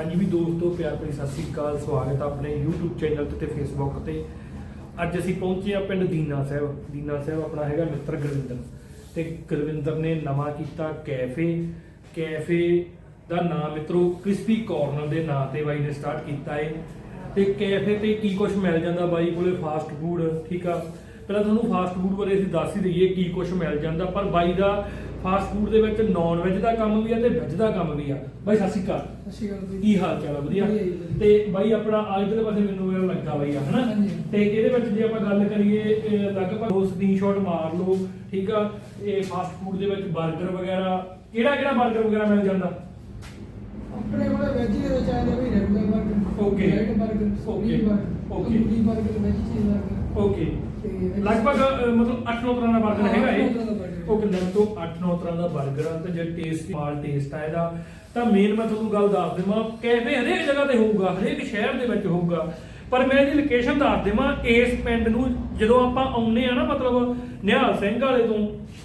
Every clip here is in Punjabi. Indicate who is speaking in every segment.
Speaker 1: ਹਾਂਜੀ ਵੀ ਦੋਸਤੋ, ਪਿਆਰ ਭਰੀ ਸਤਿ ਸ੍ਰੀ ਅਕਾਲ, ਸਵਾਗਤ ਹੈ ਆਪਣੇ YouTube ਚੈਨਲ ਤੇ ਤੇ Facebook ਤੇ। ਅੱਜ ਅਸੀਂ ਪਹੁੰਚੇ ਆ ਪਿੰਡ ਦੀਨਾ ਸਾਹਿਬ। ਦੀਨਾ ਸਾਹਿਬ ਆਪਣਾ ਹੈਗਾ ਮਿੱਤਰ ਗੁਰਵਿੰਦਰ। ਤੇ ਗੁਰਵਿੰਦਰ ਨੇ ਨਵਾਂ ਕੀਤਾ ਕੈਫੇ। ਕੈਫੇ ਦਾ ਨਾਮ ਮਿੱਤਰੋ ਕ੍ਰਿਸਪੀ ਕਾਰਨਰ ਦੇ ਨਾਂ ਤੇ ਬਾਈ ਨੇ ਸਟਾਰਟ ਕੀਤਾ ਏ। ਤੇ ਕੈਫੇ ਤੇ ਕੀ ਕੁਝ ਮਿਲ ਜਾਂਦਾ ਬਾਈ ਕੋਲੇ? ਫਾਸਟ ਫੂਡ ਠੀਕ ਆ? ਪਹਿਲਾਂ ਤੁਹਾਨੂੰ ਫਾਸਟ ਫੂਡ ਬਾਰੇ ਅਸੀਂ ਦੱਸ ਹੀ ਦਈਏ ਕੀ ਕੁਝ ਮਿਲ ਜਾਂਦਾ, ਪਰ ਬਾਈ ਦਾ ਫਾਸਟ ਫੂਡ ਦੇ ਵਿੱਚ ਨਾਨ ਵੈਜ ਦਾ ਕੰਮ ਵੀ ਆ ਤੇ ਵੈਜ ਦਾ ਕੰਮ ਵੀ ਆ। ਬਾਈ ਸਤਿ ਸ਼੍ਰੀ ਅਕਾਲ। ਕੀ ਹਾਲ ਚਾਲ ਆ? ਵਧੀਆ? ਤੇ ਬਾਈ ਆਪਣਾ ਆਜ ਦੇ ਪਾਸੇ ਮੈਨੂੰ ਇਹ ਲੱਗਾ ਬਾਈ ਆ ਹਨਾ? ਤੇ ਇਹਦੇ ਵਿੱਚ ਜੇ ਆਪਾਂ ਗੱਲ ਕਰੀਏ ਇਹ ਲਗਭਗ ਦੋ ਸਕਰੀਨਸ਼ਾਟ ਮਾਰ ਲਓ ਠੀਕ ਆ? ਇਹ ਫਾਸਟ ਫੂਡ ਦੇ ਵਿੱਚ 버ਗਰ ਵਗੈਰਾ ਕਿਹੜਾ ਕਿਹੜਾ 버ਗਰ ਵਗੈਰਾ ਮਿਲ ਜਾਂਦਾ?
Speaker 2: ਆਪਣੇ ਕੋਲ ਵੈਜੀ ਦੇ ਵਿੱਚ ਆਏ ਵੀ regular 버ਗਰ
Speaker 1: okay.
Speaker 2: Red 버ਗਰ
Speaker 1: okay.
Speaker 2: Okay. Okay burger veggie ਚੀਜ਼ 버ਗਰ
Speaker 1: ਓਕੇ
Speaker 2: ਤੇ veg-
Speaker 1: ਲਗਭਗ ਅ, ਮਤਲਬ 8-9 ਤਰ੍ਹਾਂ ਦਾ 버ਗਰ
Speaker 2: ਹਾਂ,
Speaker 1: ਹੈਗਾ
Speaker 2: ਅੱਠ-ਨੌ ਤਰ੍ਹਾਂ ਦਾ
Speaker 1: ਇਹ
Speaker 2: burger।
Speaker 1: ਉਹ ਕਿੰਨਾ ਤੋਂ 8-9 ਤਰ੍ਹਾਂ ਦਾ 버ਗਰ ਆ ਤੇ ਜੇ ਟੇਸਟ ਮਾਲ ਟੇਸਟ ਆ ਇਹਦਾ ਤਾਂ ਮੇਨ ਮੈਂ ਤੁਹਾਨੂੰ ਗੱਲ ਦੱਸ ਦੇਵਾਂ ਕੈਫੇ ਹਰੇਕ ਜਗ੍ਹਾ ਤੇ ਹੋਊਗਾ ਹਰੇਕ ਸ਼ਹਿਰ ਦੇ ਵਿੱਚ ਹੋਊਗਾ ਪਰ ਮੈਂ ਇਹਦੀ ਲੋਕੇਸ਼ਨ ਦੱਸ ਦੇਵਾਂ ਇਸ ਪਿੰਡ ਨੂੰ ਜਦੋਂ ਆਪਾਂ ਆਉਨੇ ਆ ਨਾ ਮਤਲਬ ਨਿਹਾਲ ਸਿੰਘ ਵਾਲੇ ਤੋਂ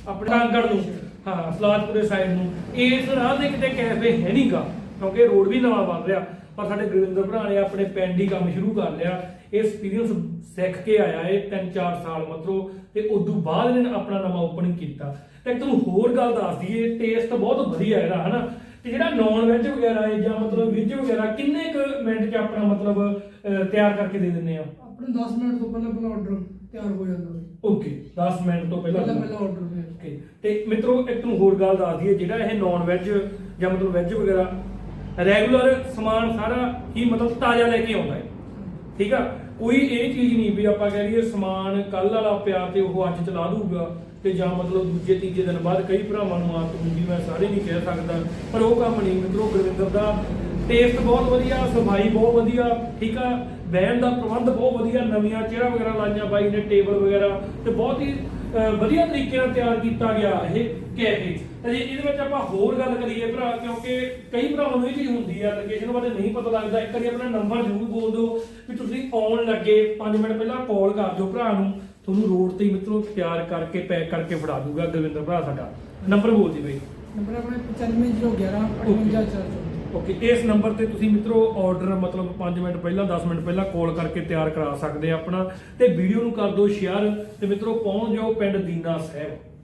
Speaker 1: ਆਪਣੇ ਕਾਂਗੜ ਨੂੰ ਹਾਂ ਸਲਾਦਪੁਰੇ ਸਾਈਡ ਨੂੰ ਇਸ ਰਾਹ ਦੇ ਕਿਤੇ ਕੈਫੇ ਹੈ ਨਹੀਂਗਾ ਕਿਉਂਕਿ ਰੋਡ ਵੀ ਨਵਾਂ ਬਣ ਰਿਹਾ ਪਰ ਸਾਡੇ ਗੁਰਵਿੰਦਰ ਭਰਾ ਨੇ ਆਪਣੇ ਪਿੰਡ ਹੀ ਕੰਮ ਸ਼ੁਰੂ ਕਰ ਲਿਆ ਐਕਸਪੀਰੀਅੰਸ ਸਿੱਖ ਕੇ ਆਇਆ ਇਹ 3-4 ਸਾਲ ਮਤਲਬ ਤੇ ਉਦੋਂ ਬਾਅਦ ਇਹਨੇ ਆਪਣਾ ਨਵਾਂ ਓਪਨਿੰਗ ਕੀਤਾ। ਤੇ ਇੱਕ ਤੁਹਾਨੂੰ ਹੋਰ ਗੱਲ ਦੱਸ ਦਈਏ ਟੇਸਟ ਬਹੁਤ ਵਧੀਆ ਇਹਦਾ ਹਨਾ? ਤੇ ਜਿਹੜਾ ਨਾਨ ਵੈਜ ਵਗੈਰਾ ਹੈ ਜਾਂ ਮਤਲਬ ਵੈਜ ਵਗੈਰਾ ਕਿੰਨੇ ਕੁ ਮਿੰਟ 'ਚ ਆਪਣਾ ਮਤਲਬ ਤਿਆਰ ਕਰਕੇ ਦੇ ਦਿੰਦੇ ਆ?
Speaker 2: ਆਪਣੇ 10 ਮਿੰਟ ਤੋਂ ਪਹਿਲਾਂ ਪਹਿਲਾਂ ਆਰਡਰ ਤਿਆਰ ਹੋ ਜਾਂਦਾ ਬਈ
Speaker 1: ਓਕੇ 10 ਮਿੰਟ ਤੋਂ ਪਹਿਲਾਂ।
Speaker 2: ਪਹਿਲਾਂ ਪਹਿਲਾਂ ਆਰਡਰ
Speaker 1: ਓਕੇ ਤੇ ਮਿੱਤਰੋ ਇੱਕ ਤੁਹਾਨੂੰ ਹੋਰ ਗੱਲ ਦੱਸ ਦਈਏ ਜਿਹੜਾ ਇਹ ਨਾਨ ਵੈਜ ਜਾਂ ਮਤਲਬ ਵੈਜ ਵਗੈਰਾ ਰੈਗੂਲਰ ਸਮਾਨ ਸਾਰਾ ਹੀ ਮਤਲਬ ਤਾਜ਼ਾ ਲੈ ਕੇ ਆਉਂਦਾ ਹੈ। ਠੀਕ ਆ? ਕੋਈ ਇਹ ਚੀਜ਼ ਨਹੀਂ ਵੀ ਆਪਾਂ ਕਹਿ ਲਈਏ ਸਮਾਨ ਕੱਲ ਵਾਲਾ ਪਿਆ ਤੇ ਉਹ ਅੱਜ ਚਲਾ ਦੂਗਾ ਤੇ ਜਾਂ ਮਤਲਬ ਦੂਜੇ, ਤੀਜੇ ਦਿਨ ਬਾਅਦ ਕਈ ਭਰਾਵਾਂ ਨੂੰ ਆਦਤ ਹੁੰਦੀ, ਮੈਂ ਸਾਰੇ ਨਹੀਂ ਕਹਿ ਸਕਦਾ, ਪਰ ਉਹ ਕੰਮ ਨਹੀਂ। ਮਿੱਤਰੋ, ਗੁਰਵਿੰਦਰ ਦਾ ਟੇਸਟ ਬਹੁਤ ਵਧੀਆ, ਸਫ਼ਾਈ ਬਹੁਤ ਵਧੀਆ, ਠੀਕ ਆ? ਬਹਿਣ ਦਾ ਪ੍ਰਬੰਧ ਬਹੁਤ ਵਧੀਆ, ਨਵੀਆਂ ਚੇਅਰਾਂ ਵਗੈਰਾ ਲਾਈਆਂ, ਬਾਈ ਨੇ ਟੇਬਲ ਵਗੈਰਾ ਤੇ ਬਹੁਤ ਹੀ ਵਧੀਆ ਤਰੀਕੇ ਨਾਲ ਤਿਆਰ ਕੀਤਾ ਗਿਆ ਇਹ ਕੈਫੇ ਤੇ ਜੇ ਇਹਦੇ ਵਿੱਚ ਆਪਾਂ ਹੋਰ ਗੱਲ ਕਰੀਏ ਭਰਾ ਕਿਉਂਕਿ ਕਈ ਭਰਾਵਾਂ ਨੂੰ ਇਹ ਚੀਜ਼ ਹੁੰਦੀ ਆ ਲੋਕੇਸ਼ਨ ਬਾਰੇ ਨਹੀਂ ਪਤਾ ਲੱਗਦਾ। ਇੱਕ ਵਾਰੀ ਆਪਣਾ ਨੰਬਰ ਜ਼ਰੂਰ ਬੋਲ ਦਿਓ ਵੀ ਤੁਸੀਂ ਆਉਣ ਲੱਗੇ 5 ਮਿੰਟ ਪਹਿਲਾਂ ਕਾਲ ਕਰ ਦਿਓ ਭਰਾ ਨੂੰ। ਤੁਹਾਨੂੰ ਰੋਡ ਤੇ ਹੀ ਮਿੱਤਰੋ ਤਿਆਰ ਕਰਕੇ ਪੈਕ ਕਰਕੇ ਫੜਾ ਦੂਗਾ ਗੁਰਵਿੰਦਰ ਭਰਾ ਸਾਡਾ। ਨੰਬਰ ਬੋਲ ਦੀ ਬਈ।
Speaker 2: ਨੰਬਰ ਆਪਣੇ 95011 584
Speaker 1: ਓਕੇ ਇਸ ਨੰਬਰ ਤੇ ਤੁਸੀਂ ਮਿੱਤਰੋ ਆਰਡਰ ਮਤਲਬ 5 ਮਿੰਟ ਪਹਿਲਾਂ 10 ਮਿੰਟ ਪਹਿਲਾਂ ਕਾਲ ਕਰਕੇ ਤਿਆਰ ਕਰਾ ਸਕਦੇ ਆ ਆਪਣਾ ਤੇ ਵੀਡੀਓ ਨੂੰ ਕਰ ਦਿਓ ਸ਼ੇਅਰ ਤੇ ਮਿੱਤਰੋ ਪਹੁੰਚ ਜਾਓ ਪਿੰਡ ਦੀਨਾ ਸਾਹਿਬ।